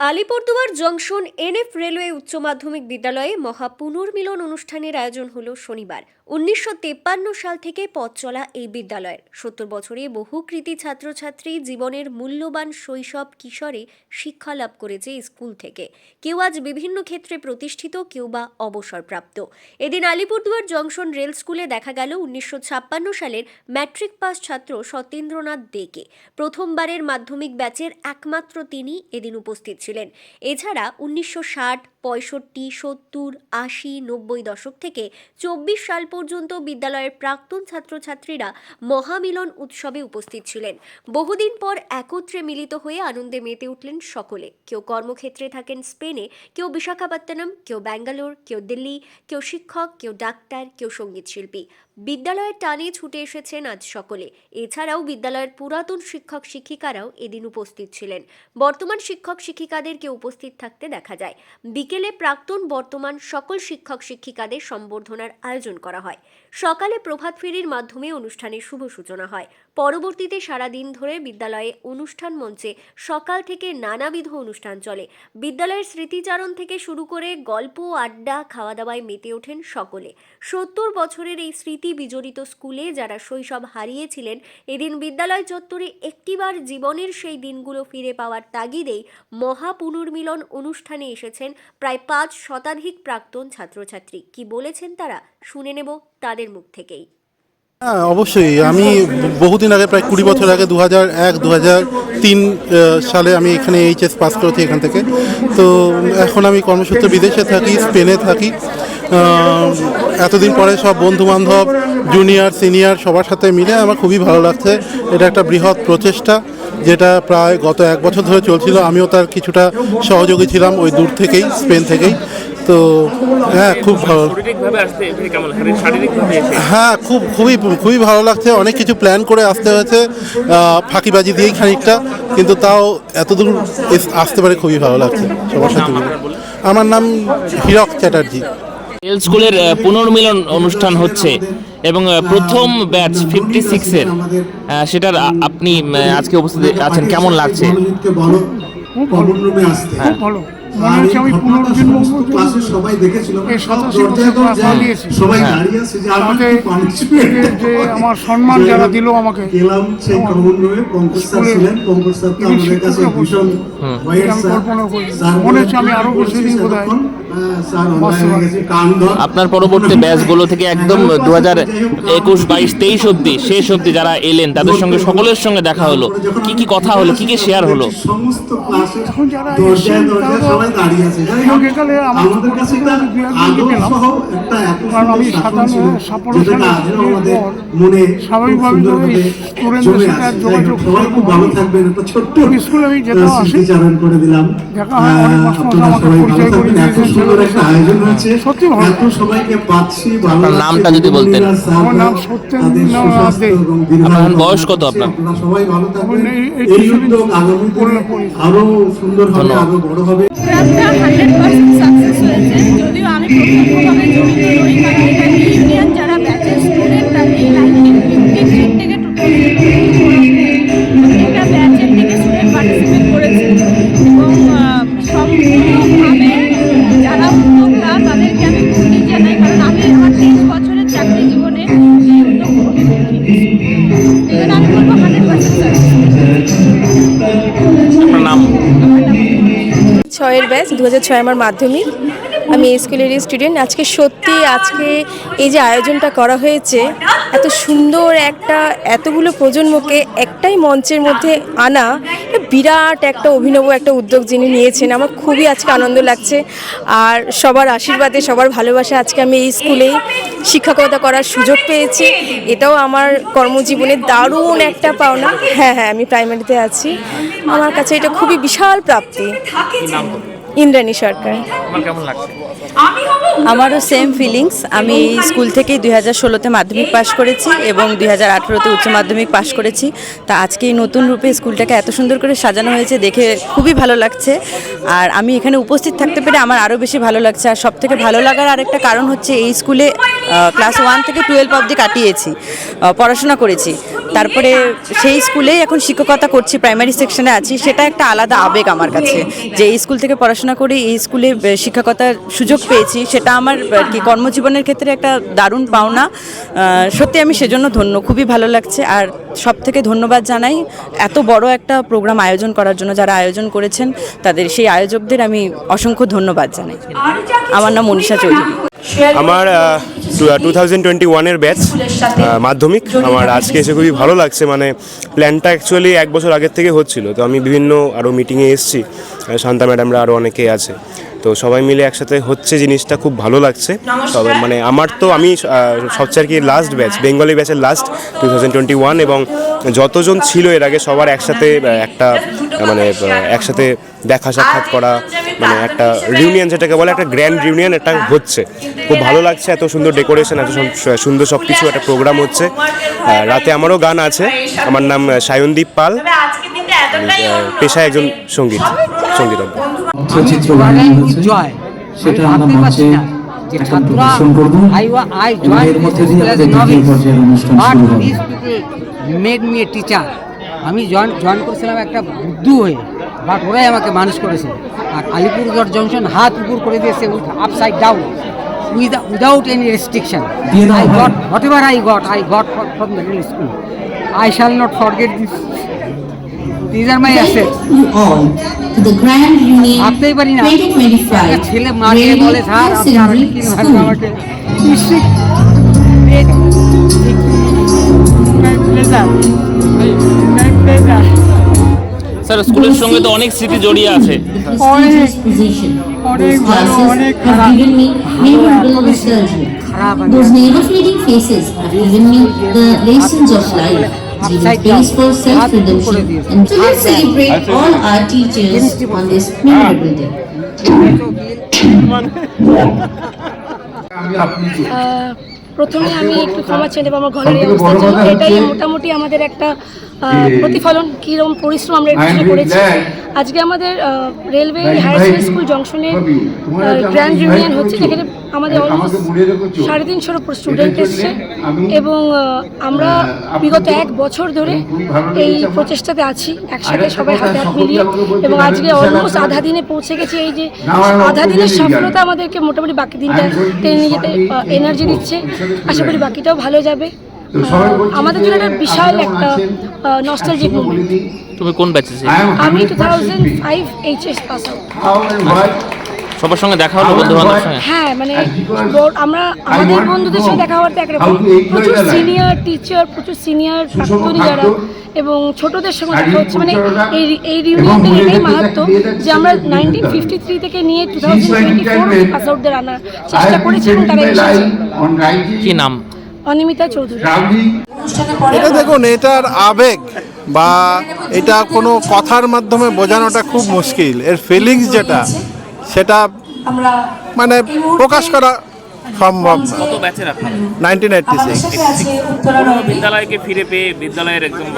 Alipurduar junction NF railway উচ্চ মাধ্যমিক বিদ্যালয়ে মহা পুনর্মিলন অনুষ্ঠানের আয়োজন হলো শনিবার। উনিশশো সাল থেকে পথ চলা এই বিদ্যালয়ের। সত্তর বছরে বহু কৃতি ছাত্রছাত্রী জীবনের মূল্যবান শৈশব কিশোরে শিক্ষা লাভ করেছে স্কুল থেকে। কেউ আজ বিভিন্ন ক্ষেত্রে প্রতিষ্ঠিত, কেউ বা অবসরপ্রাপ্ত। এদিন আলিপুরদুয়ার জংশন রেল স্কুলে দেখা গেল উনিশশো ছাপ্পান্ন সালের ম্যাট্রিক পাস ছাত্র সত্যেন্দ্রনাথ দেকে। প্রথমবারের মাধ্যমিক ব্যাচের একমাত্র তিনি এদিন উপস্থিত ছিলেন এছাড়া উনিশশো ষাট পঁয়ষট্টি, সত্তর, আশি, নব্বই দশক থেকে চব্বিশ সাল পর্যন্ত বিদ্যালয়ের প্রাক্তন ছাত্রছাত্রীরা মহামিলন উৎসবে উপস্থিত ছিলেন। বহুদিন পর একত্রে মিলিত হয়ে আনন্দে মেতে উঠলেন সকলে। কেউ কর্মক্ষেত্রে থাকেন স্পেনে, কেউ বিশাখাপত্তনম, কেউ ব্যাঙ্গালোর, কেউ দিল্লি, কেউ শিক্ষক, কেউ ডাক্তার, কেউ সংগীত শিল্পী। বিদ্যালয়ের টানে ছুটে এসেছেন আজ সকলে। এছাড়াও বিদ্যালয়ের পুরাতন শিক্ষক শিক্ষিকারাও এদিন উপস্থিত ছিলেন। বর্তমান শিক্ষক শিক্ষিকাদেরকে উপস্থিত থাকতে দেখা যায়। বিকেলে প্রাক্তন বর্তমান সকল শিক্ষক শিক্ষিকাদের সম্বর্ধনার আয়োজন করা হয়। সকালে প্রভাত ফেরির মাধ্যমে অনুষ্ঠানের শুভ সূচনা হয়। পরবর্তীতে সারা দিন ধরে বিদ্যালয়ে অনুষ্ঠান মঞ্চে সকাল থেকে নানাবিধ অনুষ্ঠান চলে। বিদ্যালয়ের স্মৃতিচারণ থেকে শুরু করে গল্প, আড্ডা খাওয়া দাওয়ায় মেতে ওঠেন সকলে। সত্তর বছরের এই স্মৃতি বিজড়িত স্কুলে যারা শৈশব হারিয়েছিলেন, এদিন বিদ্যালয় চত্বরে একটিবার জীবনের সেই দিনগুলো ফিরে পাওয়ার তাগিদেই মহা পুনর্মিলন অনুষ্ঠানে এসেছেন প্রায় পাঁচ শতাধিক প্রাক্তন ছাত্রছাত্রী। কি বলেছেন তারা? শুনে নেব তাদের মুখ থেকেই। হ্যাঁ অবশ্যই। আমি বহুদিন আগে, প্রায় কুড়ি বছর আগে দু হাজার এক দু হাজার তিন সালে আমি এখানে এইচএস পাস করেছি এখান থেকে। তো এখন আমি কর্মসূত্রে বিদেশে থাকি স্পেনে থাকি। এতদিন পরে সব বন্ধু বান্ধব জুনিয়র সিনিয়র সবার সাথে মিলে আমার খুবই ভালো লাগছে। এটা একটা বৃহৎ প্রচেষ্টা, যেটা প্রায় গত এক বছর ধরে চলছিল। আমিও তার কিছুটা সহযোগী ছিলাম ওই দূর থেকেই স্পেন থেকেই। তো হ্যাঁ খুব ভালো। এসে? হ্যাঁ খুব খুবই খুবই ভালো লাগছে। অনেক কিছু প্ল্যান করে আসতে হয়েছে ফাঁকিবাজি দিয়েই খানিকটা কিন্তু তাও এতদূর আসতে পারে খুবই ভালো লাগছে সবার সাথে আমার নাম হীরক চ্যাটার্জি। রেল স্কুলের পুনর্মিলন অনুষ্ঠান হচ্ছে এবং প্রথম ব্যাচ ফিফটি সিক্সের সেটার আপনি আজকে উপস্থিত আছেন। কেমন লাগছে? খুব ভালো। খুব ভালো। মনে হচ্ছে আমি পুনর্জন্ম ক্লাসে সবাই দেখেছিল দাঁড়িয়ে আছে যে আমার সম্মান যারা দিল আমাকে। গেলাম সেই কমন পঙ্কজ স্যার ছিলেন। পঙ্কজ স্যার তো আমাদের কাছে ভীষণ ভয়ের আমি স্যার। কল্পনা করি। স্যার মনে হচ্ছে আমি আরও বোধহয় সেরকম, হ্যাঁ, হয়ে আপনার পরবর্তী ব্যাচগুলো থেকে একদম দু হাজার একুশ বাইশ তেইশ অব্দি শেষ অব্দি যারা এলেন তাদের সঙ্গে সকলের সঙ্গে দেখা হলো। কি কি কথা হলো কি কি শেয়ার হলো? সমস্ত ক্লাসে এখন যারা দাঁড়িয়ে আছে। যাই হোক, আমাদের কাছে একটা আদর সহ একটা এত সুন্দর শাসন ছিল, যেটা আজও আমাদের মনে সুন্দরভাবে জমে আছে। যাই হোক, সবাই খুব ভালো থাকবেন একটা ছোট্ট স্কুলে আমি স্মৃতিচারণ করে দিলাম। হয়, আপনারা সবাই ভালো থাকবেন। এত সুন্দর একটা আয়োজন হয়েছে এত সবাইকে পাচ্ছি ভালো নামটা যদি বলতেন। আমার নাম দে। আপনার বয়স কত আপনার? আপনারা সবাই ভালো থাকবেন। এই- উদ্যোগ আগামী দিনে আরও সুন্দর হবে আরও বড় হবে। প্রোগ্রামটা হান্ড্রেড পার্সেন্ট সাকসেস হয়েছে। যদিও আমি প্রত্যক্ষভাবে জড়িত নই ছয়ের ব্যাচ দু হাজার ছয় আমার মাধ্যমিক। আমি এই স্কুলেরই স্টুডেন্ট আজকে সত্যি আজকে এই যে আয়োজনটা করা হয়েছে, এত সুন্দর একটা, এতগুলো প্রজন্মকে একটাই মঞ্চের মধ্যে আনা বিরাট একটা অভিনব একটা উদ্যোগ যিনি নিয়েছেন। আমার খুবই আজকে আনন্দ লাগছে। আর সবার আশীর্বাদে, সবার ভালোবাসা আজকে আমি এই স্কুলেই শিক্ষকতা করার সুযোগ পেয়েছি। এটাও আমার কর্মজীবনের দারুণ একটা পাওনা। হ্যাঁ হ্যাঁ আমি প্রাইমারিতে আছি। আমার কাছে এটা খুবই বিশাল প্রাপ্তি। ইন্দ্রাণী সরকার। আমারও সেম ফিলিংস আমি স্কুল থেকেই দুই হাজার ষোলোতে মাধ্যমিক পাশ করেছি এবং দুই হাজার আঠেরোতে উচ্চ মাধ্যমিক পাশ করেছি। তা আজকে এই নতুন রূপে স্কুলটাকে এত সুন্দর করে সাজানো হয়েছে দেখে খুবই ভালো লাগছে। আর আমি এখানে উপস্থিত থাকতে পেরে আমার আরও বেশি ভালো লাগছে। আর সব থেকে ভালো লাগার আরেকটা কারণ হচ্ছে এই স্কুলে ক্লাস ওয়ান থেকে টুয়েলভ অবধি কাটিয়েছি পড়াশোনা করেছি। তারপরে সেই স্কুলেই এখন শিক্ষকতা করছি প্রাইমারি সেকশনে আছি। সেটা একটা আলাদা আবেগ আমার কাছে। যে এই স্কুল থেকে পড়াশোনা করে এই স্কুলে শিক্ষকতার সুযোগ পেয়েছি সেটা আমার কি কর্মজীবনের ক্ষেত্রে একটা দারুণ পাওনা। সত্যি আমি সেজন্য ধন্য খুবই ভালো লাগছে। আর সব থেকে ধন্যবাদ জানাই এত বড় একটা প্রোগ্রাম আয়োজন করার জন্য যারা আয়োজন করেছেন তাদের সেই আয়োজকদের আমি অসংখ্য ধন্যবাদ জানাই। আমার নাম মনীষা চৌধুরী। আমার টু থাউজেন্ড টোয়েন্টি ওয়ানের ব্যাচ মাধ্যমিক। আমার আজকে এসে খুবই ভালো লাগছে মানে প্ল্যানটা অ্যাকচুয়ালি এক বছর আগের থেকে হচ্ছিল। তো আমি বিভিন্ন আরও মিটিংয়ে এসেছি শান্তা ম্যাডামরা আরও অনেকে আছে। তো সবাই মিলে একসাথে হচ্ছে জিনিসটা খুব ভালো লাগছে। তবে মানে আমার তো আমি সবচেয়ে আর কি লাস্ট ব্যাচ বেঙ্গলি ব্যাচের last two thousand twenty one এবং যতজন ছিল এর আগে সবার একসাথে একটা মানে একসাথে দেখা সাক্ষাৎ করা মানে একটা রিউনিয়ন যেটাকে বলে একটা গ্র্যান্ড রিউনিয়ন একটা হচ্ছে। খুব ভালো লাগছে এত সুন্দর ডেকোরেশন এত সুন্দর সব কিছু একটা প্রোগ্রাম হচ্ছে। রাতে আমারও গান আছে। আমার নাম সায়নদীপ পাল। আমি, পেশায় একজন সংগীত সঙ্গীতজ্ঞ। চিত্র সেটা আমরা মঞ্চে এখন প্রদর্শন করব। এবং এর মধ্যে দিয়ে আমাদের দ্বিতীয় পর্যায়ের অনুষ্ঠান শুরু হবে। মেড মি এ টিচার আমি জয়েন জয়েন করেছিলাম একটা বুদ্ধু হয়ে। বাট ওরাই আমাকে মানুষ করেছে আর আলিপুরদুয়ার জংশন হাত উপর করে দিয়েছে with upside down with without any restriction I got whatever I got I got from the middle school I shall not forget this this are my assets ভাবতেই পারি না 2025 একটা ছেলে মাকে বলে স্যার আপনি আর Secondary কি ভাববেন আমাকে স্যার স্কুলের সঙ্গে তো অনেক স্মৃতি জড়িয়ে আছে। প্রথমে আমি একটু ক্ষমা চেয়ে নেব আমার ঘরের অবস্থার এটাই মোটামুটি আমাদের একটা প্রতিফলন কীরকম পরিশ্রম আমরা পিছনে করেছি। আজকে আমাদের রেলওয়ে হায়ার সেকেন্ডারি স্কুল জংশনের গ্র্যান্ড ইউনিয়ন হচ্ছে যেখানে আমাদের অলমোস্ট সাড়ে তিনশোর উপর স্টুডেন্ট এসছে। এবং আমরা বিগত এক বছর ধরে এই প্রচেষ্টাতে আছি একসাথে সবাই হাতে হাত মিলিয়ে। এবং আজকে অলমোস্ট আধা দিনে পৌঁছে গেছি এই যে আধা দিনের সফলতা আমাদেরকে মোটামুটি বাকি দিনটা টেনে নিয়ে যেতে এনার্জি দিচ্ছে। আশা করি বাকিটাও ভালো যাবে। আমাদের জন্য একটা বিশাল একটা নস্টালজিক মুভমেন্ট তুমি কোন ব্যাচে ছিলে? আমি two thousand five HS pass out সবার সঙ্গে দেখা হলো বন্ধু বান্ধবের সঙ্গে? হ্যাঁ মানে আমরা আমাদের বন্ধুদের সাথে দেখা হওয়ার তো একরকম প্রচুর সিনিয়র টিচার প্রচুর সিনিয়র প্রাক্তনী যারা এবং ছোটদের সঙ্গে দেখা হচ্ছে। মানে এই এই রিউনিয়নের এটাই মাহাত্ম যে আমরা নাইনটিন ফিফটি থ্রি থেকে নিয়ে two thousand twenty four pass আউটদের আনার চেষ্টা করেছি এবং তারা কি নাম? অনিমিতা চৌধুরী। এটা দেখুন এটার আবেগ বা এটা কোনো কথার মাধ্যমে বোঝানোটা খুব মুশকিল। এর ফিলিংস যেটা সেটা মানে প্রকাশ করা সম্ভব না। কত ব্যাচের আপনার? Nineteen eighty six. বিদ্যালয়কে ফিরে পেয়ে বিদ্যালয়ের একদম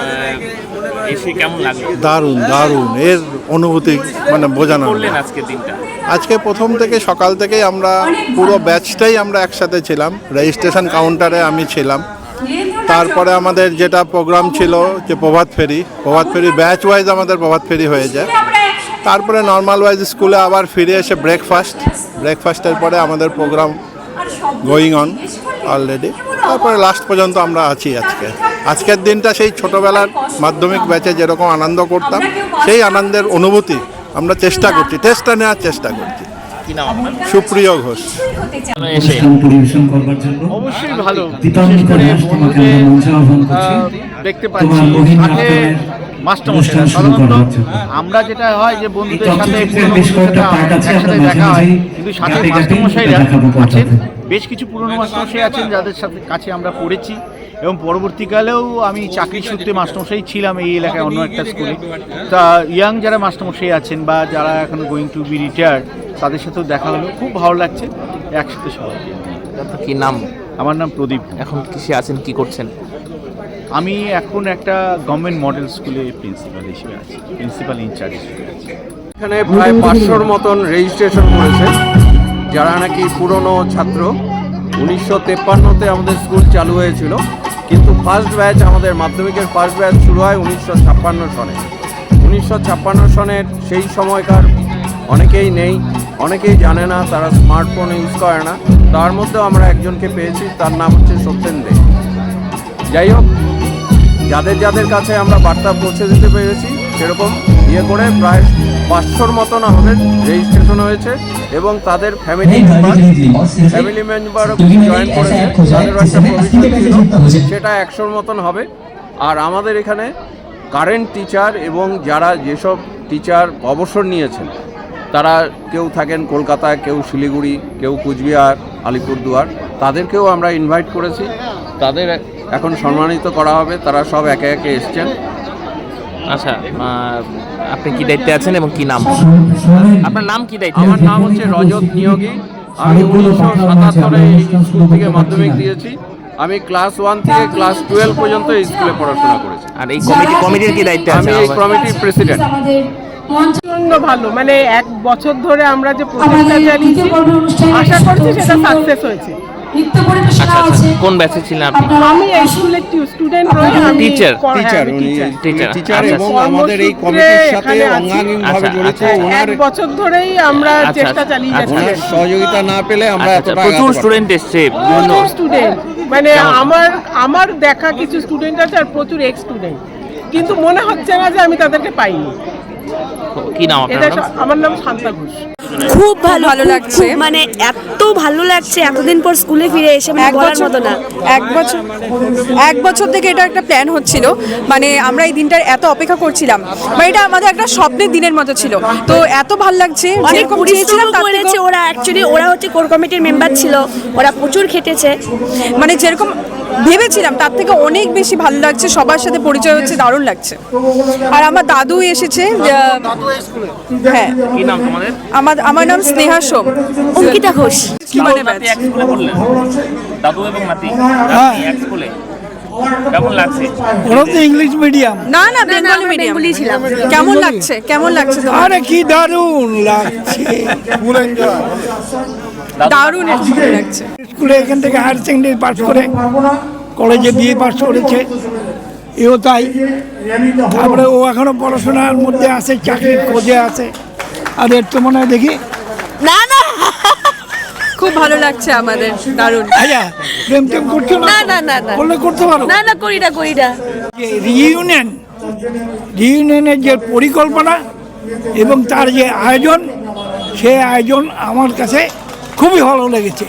এসে কেমন লাগল? দারুণ দারুণ। এর অনুভূতি মানে বোঝানো করলেন আজকে দিনটা? আজকে প্রথম থেকে সকাল থেকেই আমরা পুরো ব্যাচটাই আমরা একসাথে ছিলাম। রেজিস্ট্রেশন কাউন্টারে আমি ছিলাম। তারপরে আমাদের যেটা প্রোগ্রাম ছিল যে প্রভাত ফেরি প্রভাত ফেরি ব্যাচ ওয়াইজ আমাদের প্রভাত ফেরি হয়ে যায় তারপরে নর্মাল ওয়াইজ স্কুলে আবার ফিরে এসে ব্রেকফাস্ট ব্রেকফাস্টের পরে আমাদের প্রোগ্রাম গোয়িং অন অলরেডি তারপরে লাস্ট পর্যন্ত আমরা আছি আজকে। আজকের দিনটা সেই ছোটোবেলার মাধ্যমিক ব্যাচে যেরকম আনন্দ করতাম সেই আনন্দের অনুভূতি আমরা চেষ্টা করছি টেস্টটা নেওয়ার চেষ্টা করছি। কি নাম আপনার? সুপ্রিয় ঘোষ। অবশ্যই ভালো। দেখতে সাধারণত আমরা যেটা হয় যে বন্ধুদের সাথে একসাথে দেখা হয়। কিন্তু সাথে মাস্টারমশাইরা আছেন। বেশ কিছু পুরনো মাস্টারমশাই আছেন যাদের সাথে কাছে আমরা পড়েছি এবং পরবর্তীকালেও আমি চাকরি সূত্রে মাস্টারমশাই ছিলাম এই এলাকায় অন্য একটা স্কুলে। তা ইয়াং যারা মাস্টারমশাই আছেন বা যারা এখন গোয়িং টু বি রিটায়ার্ড তাদের সাথেও দেখা হলো। খুব ভালো লাগছে। একসাথে সবাই। কি নাম? আমার নাম প্রদীপ। এখন কিসে আছেন কি করছেন? আমি এখন একটা গভর্নমেন্ট মডেল স্কুলে প্রিন্সিপাল হিসেবে আছি প্রিন্সিপাল ইনচার্জ হিসেবে আছি। এখানে প্রায় পাঁচশোর মতন রেজিস্ট্রেশন করেছে। যারা নাকি পুরনো ছাত্র, উনিশশো তেপ্পান্নতে আমাদের স্কুল চালু হয়েছিল, কিন্তু ফার্স্ট ব্যাচ আমাদের মাধ্যমিকের ফার্স্ট ব্যাচ শুরু হয় উনিশশো ছাপ্পান্ন সনে। উনিশশো ছাপ্পান্ন সনের সেই সময়কার অনেকেই নেই, অনেকেই জানে না, তারা স্মার্টফোন ইউজ করে না। তার মধ্যেও আমরা একজনকে পেয়েছি, তার নাম হচ্ছে সত্যেন দে। যাই হোক, যাদের যাদের কাছে আমরা বার্তা পৌঁছে দিতে পেরেছি, সেরকম ইয়ে করে প্রায় পাঁচশোর মতন আমাদের রেজিস্ট্রেশন হয়েছে এবং তাদের ফ্যামিলি ফ্যামিলি মেম্বার জয়েন করেছে। তাদেরও একটা সেটা একশোর মতন হবে। আর আমাদের এখানে কারেন্ট টিচার এবং যারা যেসব টিচার অবসর নিয়েছেন তারা কেউ থাকেন কলকাতা কেউ শিলিগুড়ি কেউ কুচবিহার আলিপুরদুয়ার তাদেরকেও আমরা ইনভাইট করেছি। তাদের এখন সম্মানিত করা হবে তারা সব একে একে এসছেন। আচ্ছা আপনি কি দায়িত্বে আছেন এবং কি নাম? আপনার নাম কি দায়িত্ব? আমার নাম হচ্ছে রজত নিয়োগী। আমি উনিশশো সাতাত্তরে স্কুল থেকে মাধ্যমিক দিয়েছি। আমি ক্লাস ওয়ান থেকে ক্লাস টুয়েলভ পর্যন্ত এই স্কুলে পড়াশোনা করেছি। আর এই কমিটি কমিটির কি দায়িত্বে আমি আছে এই কমিটির প্রেসিডেন্ট। প্রচণ্ড ভালো। মানে এক বছর ধরে আমরা যে পর্ব অনুষ্ঠানে আশা করছি সেটা সাকসেস হয়েছে। নৃত্য পরিবেশনা আচ্ছা আচ্ছা আছে কোন ব্যাচে ছিলেন আপনি আমি স্কুলের স্টুডেন্ট টিচার উনি টিচার আচ্ছা, এবং আচ্ছা। আমাদের এই কমিটির সাথে। অঙ্গাঙ্গিভাবে জড়িত। ওনার এক বছর ধরেই আমরা চেষ্টা চালিয়ে। যাচ্ছি ওনার সহযোগিতা না পেলে আমরা এতটা প্রচুর। স্টুডেন্ট এসছে প্রচুর স্টুডেন্ট মানে আমার আমার দেখা কিছু স্টুডেন্ট আছে আর প্রচুর এক্স স্টুডেন্ট কিন্তু মনে হচ্ছে না যে আমি তাদেরকে পাইনি কি নাম আপনার আমার নাম শান্তা ঘোষ খুব ভালো ভালো লাগছে। মানে এত ভালো লাগছে এতদিন পর স্কুলে ফিরে এসে মানে বলার মতো না। এক বছর এক বছর থেকে এটা একটা প্ল্যান হচ্ছিল। মানে আমরা এই দিনটার এত অপেক্ষা করছিলাম। বা এটা আমাদের একটা স্বপ্নের দিনের মতো ছিল। তো এত ভালো লাগছে যেরকম চেয়েছিলাম তার করেছে ওরা অ্যাকচুয়ালি ওরা হচ্ছে কোর কমিটির মেম্বার ছিল। ওরা প্রচুর খেটেছে। মানে যেরকম ভেবেছিলাম তার থেকে অনেক বেশি ভালো লাগছে। সবার সাথে পরিচয় হচ্ছে দারুণ লাগছে। আর আমার দাদু এসেছে হ্যাঁ। কি নাম তোমাদের? আমার আমার নাম স্নেহা সোম। অঙ্কিতা ঘোষ। কি মানে নাতি এক স্কুলে পড়লেন। দাদু এবং নাতি হ্যাঁ। এক স্কুলে? কেমন লাগছে? ওরা তো ইংলিশ মিডিয়াম না না বেঙ্গলি মিডিয়াম ছিলাম। কেমন লাগছে? কেমন লাগছে তোমার? আরে কি দারুণ লাগছে। দারুণ লাগছে। স্কুলে এখান থেকে হায়ার সেকেন্ডারি পাস করে কলেজে বিএ পাস করেছে। এও তাই। তারপরে ও এখনও পড়াশোনার মধ্যে আছে চাকরির খোঁজে আছে। আর এর তো মনে হয় দেখি। না না। খুব ভালো লাগছে আমাদের দারুণ। আচ্ছা প্রেম টেম করছ না? না না না করলে করতে পারো। না না করি না করি না। রিইউনিয়ন রিইউনিয়নের যে পরিকল্পনা এবং তার যে আয়োজন সে আয়োজন আমার কাছে খুবই ভালো লেগেছে।